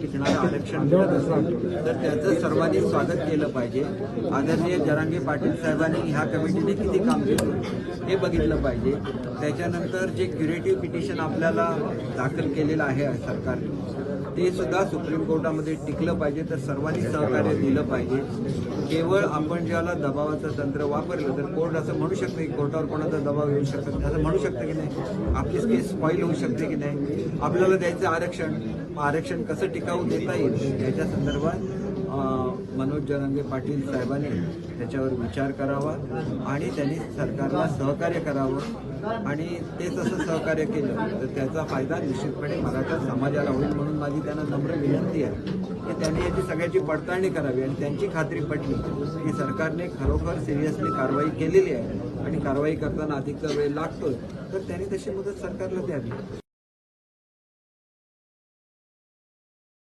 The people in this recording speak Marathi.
टिकणारं आरक्षण तर त्याचं सर्वांनी स्वागत केलं पाहिजे. आदरणीय जरांगे पाटील साहेबांनी ह्या कमिटीने किती काम केलं हे बघितलं पाहिजे. त्याच्यानंतर जे क्युरेटिव्ह पिटिशन आपल्याला दाखल केलेलं आहे सरकारने ते सुद्धा सुप्रीम कोर्टामध्ये टिकलं पाहिजे तर सर्वांनी सहकार्य दिलं पाहिजे. केवळ आपण ज्याला दबावाचं तंत्र वापरलं तर कोर्ट असं म्हणू शकतं की कोर्टावर कोणाचा दबाव येऊ शकत असं म्हणू शकतं की नाही? आपलीच केस स्पॉईल होऊ शकते की नाही? आपल्याला द्यायचं आरक्षण. आरक्षण कसं टिकाऊ देता येईल? याच्या संदर्भात मनोज जरांगे पाटील साहेबांनी त्याच्यावर विचार करावा आणि त्यांनी सरकारला सहकार्य करावं. आणि ते तसं सहकार्य केलं तर त्याचा फायदा निश्चितपणे मराठा समाजाला होईल म्हणून माझी त्यांना नम्र विनंती आहे. की त्यांनी याची सगळ्याची पडताळणी करावी आणि त्यांची खात्री पटली की सरकारने खरोखर सिरियसली कारवाई केलेली आहे आणि कारवाई करताना अधिकचा वेळ लागतोय तर त्यांनी तशी मदत सरकारला द्यावी.